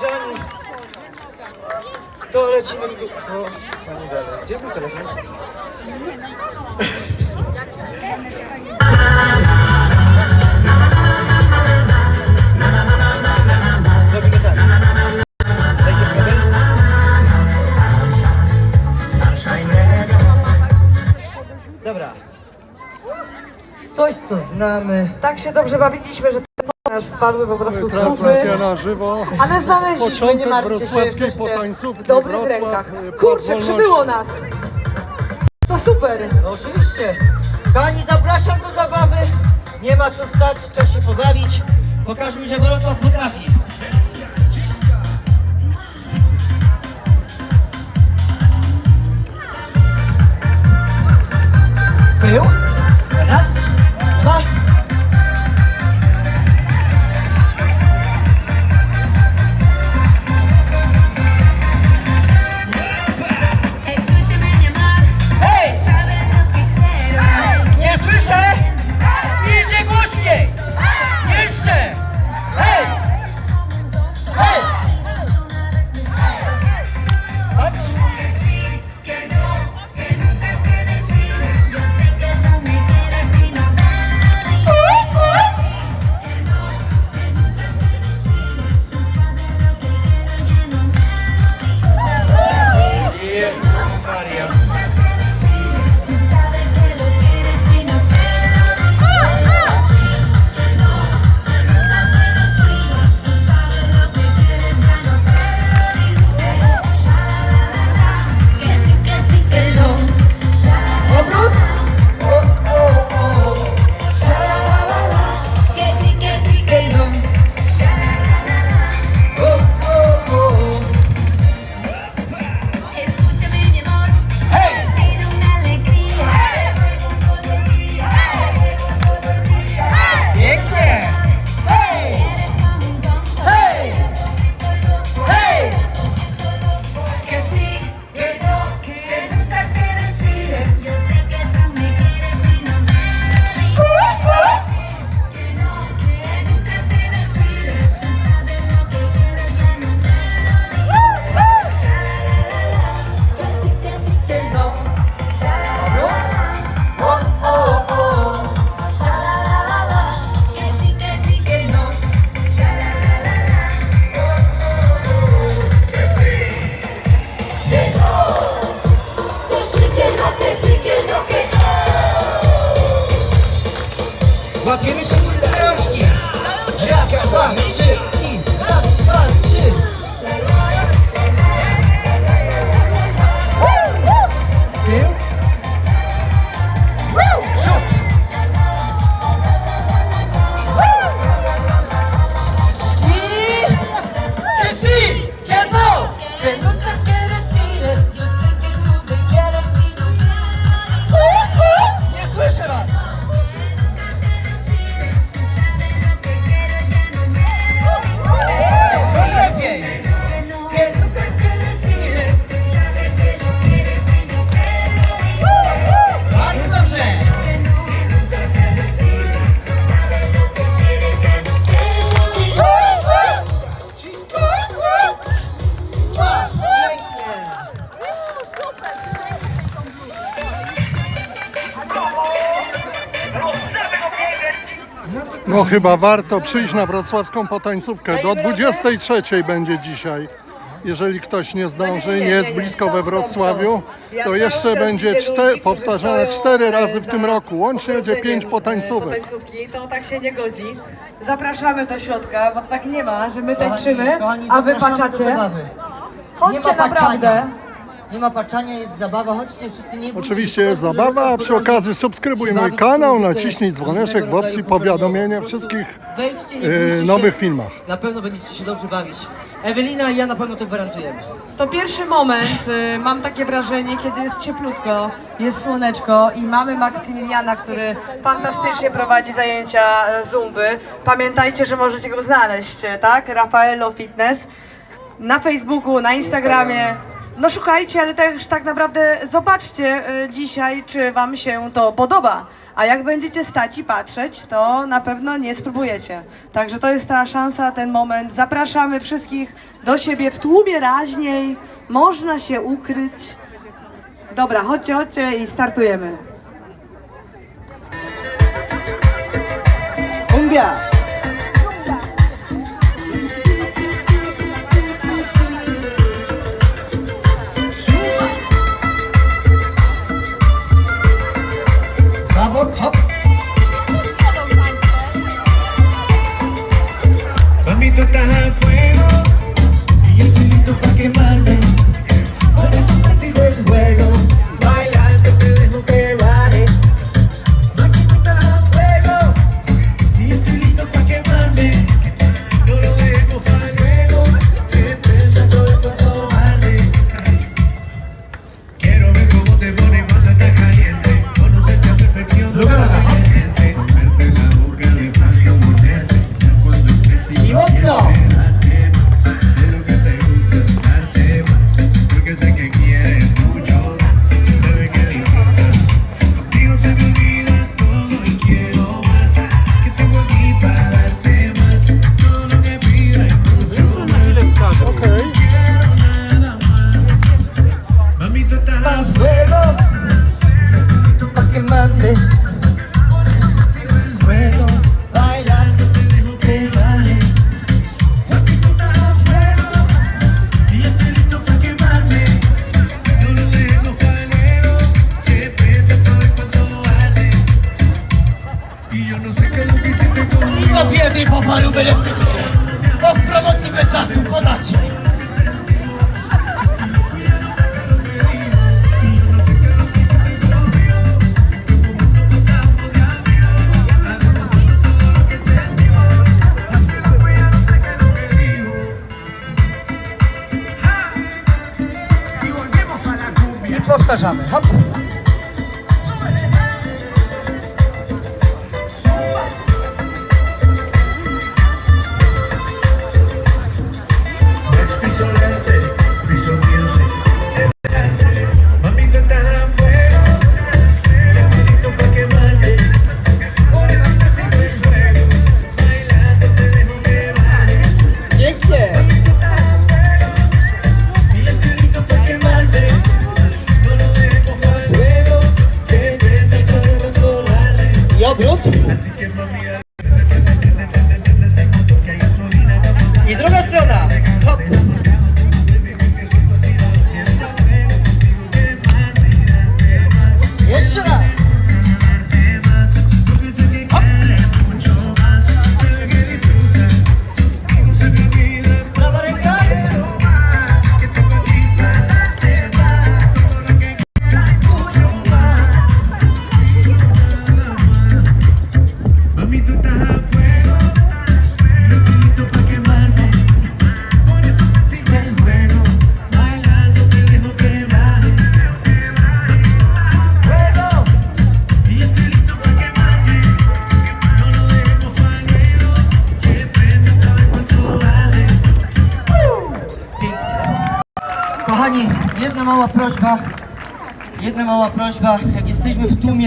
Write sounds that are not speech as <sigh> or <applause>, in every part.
Żani! Kto leci na? No, pani gdzie jest mój telefon? Dobra. Coś, co znamy. Tak się dobrze bawiliśmy, że Aż spadły po prostu skupy. Transmisja na żywo. Ale znaleźliśmy, nie Początek martwcie się, jesteście w dobrych Wrocław, rękach. y, Plac Kurczę, przybyło nas! To super! No Oczywiście. Kani, zapraszam do zabawy. Nie ma co stać, trzeba się pobawić. Pokażmy, że Wrocław potrafi. Tył? 괜찮 Chyba warto przyjść na wrocławską potańcówkę. Do Dajemy radę? 23 będzie dzisiaj. Jeżeli ktoś nie zdąży, nie jest blisko we Wrocławiu, to jeszcze będzie czte, powtarzane cztery razy w tym roku. Łącznie będzie pięć potańcówek. Potańcówki, to tak się nie godzi. Zapraszamy do środka, bo tak nie ma, że my tańczymy, a wy paczacie. Chodźcie naprawdę. Nie ma paczania, jest zabawa. Chodźcie wszyscy, nie bójcie Oczywiście się, jest po prostu, żeby zabawa, a przy okazji subskrybuj mój Bawić kanał, naciśnij dzwoneczek w różnego opcji rodzaju powiadomienia Po prostu wszystkich Wejdźcie, nie e, się. nowych filmach. Na pewno będziecie się dobrze bawić. Ewelina i ja na pewno to gwarantujemy. To pierwszy moment, y, mam takie wrażenie, kiedy jest cieplutko, jest słoneczko i mamy Maksymiliana, który fantastycznie prowadzi zajęcia e, zumby. Pamiętajcie, że możecie go znaleźć, e, tak? Rafaelo Fitness. Na Facebooku, na Instagramie. No szukajcie, ale też tak naprawdę zobaczcie e, dzisiaj, czy wam się to podoba. A jak będziecie stać i patrzeć, to na pewno nie spróbujecie. Także to jest ta szansa, ten moment. Zapraszamy wszystkich do siebie w tłumie raźniej. Można się ukryć. Dobra, chodźcie, chodźcie i startujemy. Umbia! Biedy po paru bo w promocji bez żartu podacie. Powtarzamy, hop.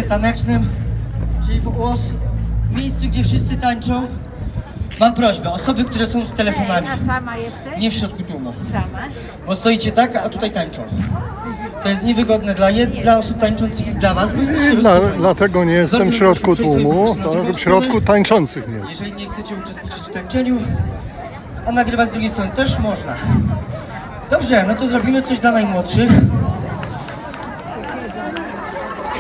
Tanecznym, czyli w os- miejscu, gdzie wszyscy tańczą, mam prośbę. Osoby, które są z telefonami, A sama jesteś? nie w środku tłumu. Sama. Bo stoicie tak, a tutaj tańczą. To jest niewygodne dla, jed, dla osób tańczących i dla was, bo jesteście Dla, dlatego nie jestem w środku tłumu, to w środku tańczących nie jest. Jeżeli nie chcecie uczestniczyć w tańczeniu, a nagrywać z drugiej strony też można. Dobrze, no to zrobimy coś dla najmłodszych.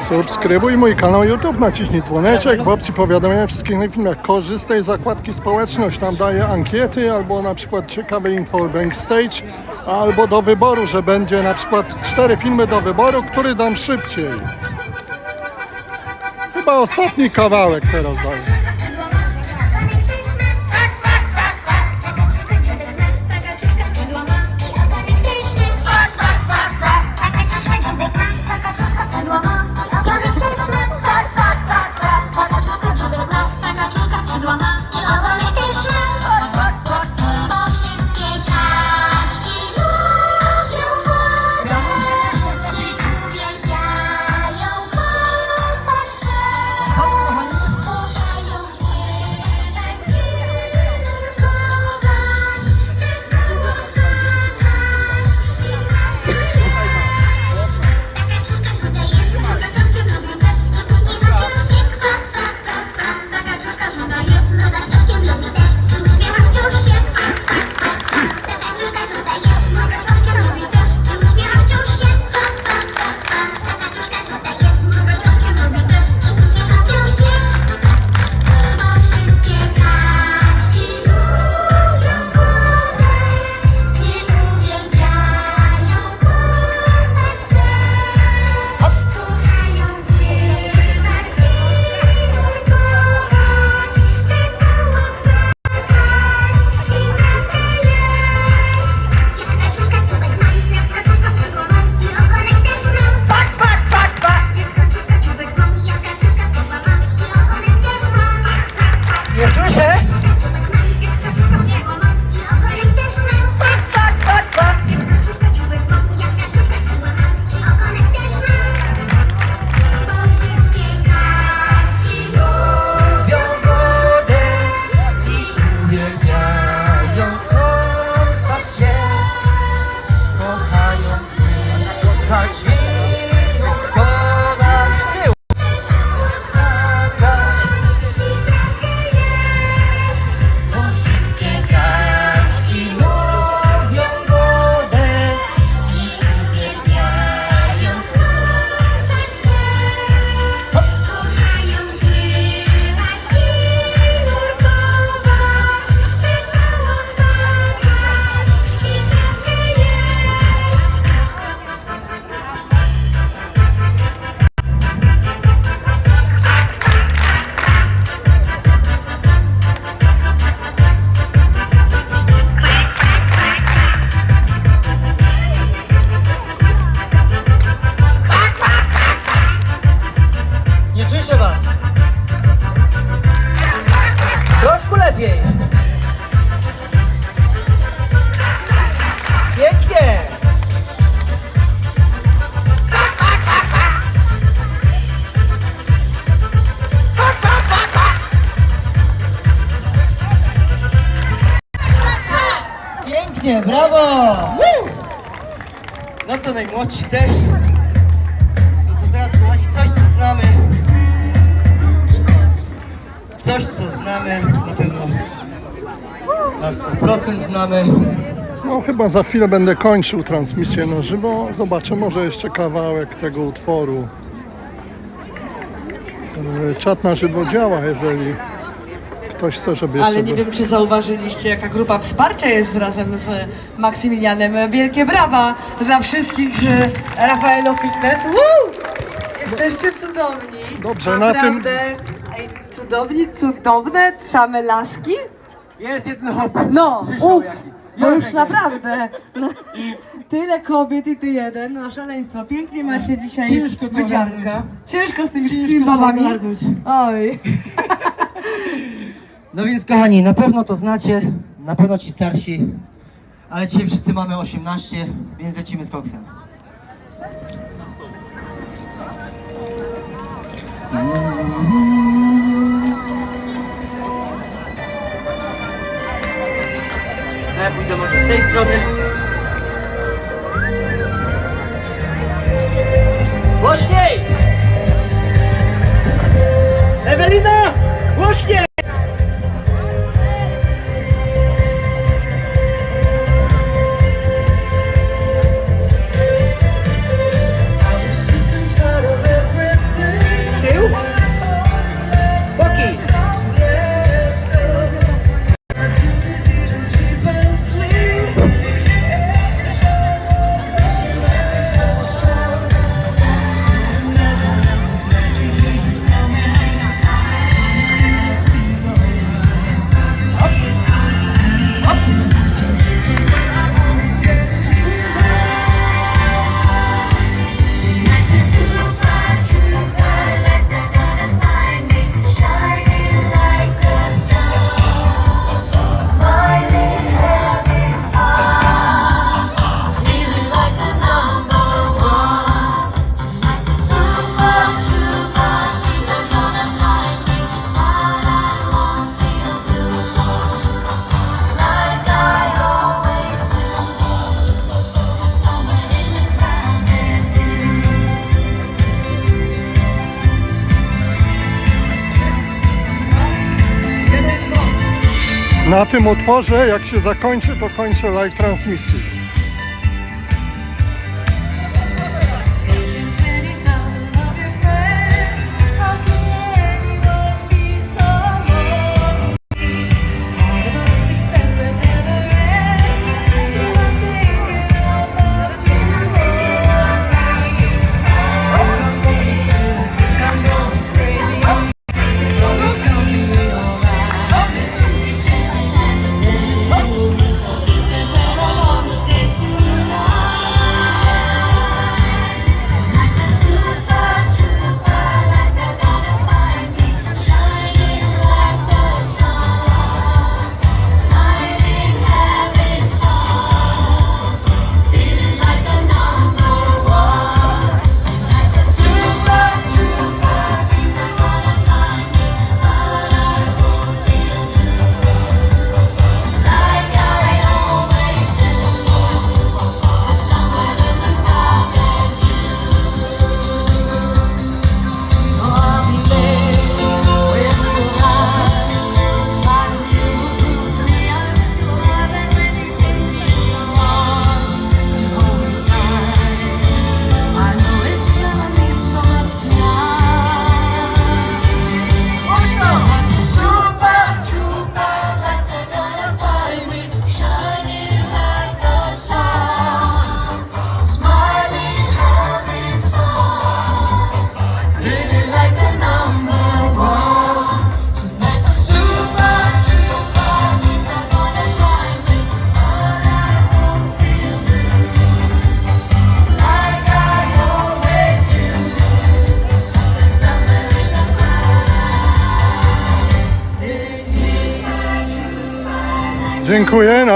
Subskrybuj mój kanał YouTube, naciśnij dzwoneczek w opcji powiadomienia wszystkich na filmach. Korzystaj z zakładki społeczność, tam daję ankiety albo na przykład ciekawe info o backstage, albo do wyboru, że będzie na przykład cztery filmy do wyboru, który dam szybciej. Chyba ostatni kawałek teraz daję. Znamy, na pewno na 100% znamy. No chyba za chwilę będę kończył transmisję na żywo. Zobaczę może jeszcze kawałek tego utworu. Czat na żywo działa, jeżeli ktoś chce, żeby. Ale nie wiem, czy zauważyliście, jaka grupa wsparcia jest razem z Maksymilianem. Wielkie brawa dla wszystkich z Rafaelo Fitness. Woo! Jesteście cudowni. Dobrze, na tym- Naprawdę. Cudowni, cudowne, same laski. Jest jeden hop. No, Przyszło uff, jaki. no już naprawdę. No, tyle kobiet i ty jeden, no szaleństwo. Pięknie macie dzisiaj Ciężko to ogarnąć. Ciężko z tymi Ciężko wszystkimi to babami. ogarnąć. Oj. <laughs> No więc kochani, na pewno to znacie, na pewno ci starsi, ale dzisiaj wszyscy mamy 18, więc lecimy z koksem. A ja pójdę może z tej strony. Głośniej! Ewelina! tym utworze, jak się zakończy, to kończę live transmisję.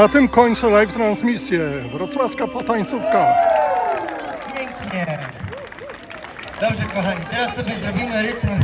Na tym kończę live transmisję. Wrocławska potańcówka. Pięknie. Dobrze, kochani, teraz sobie zrobimy rytm.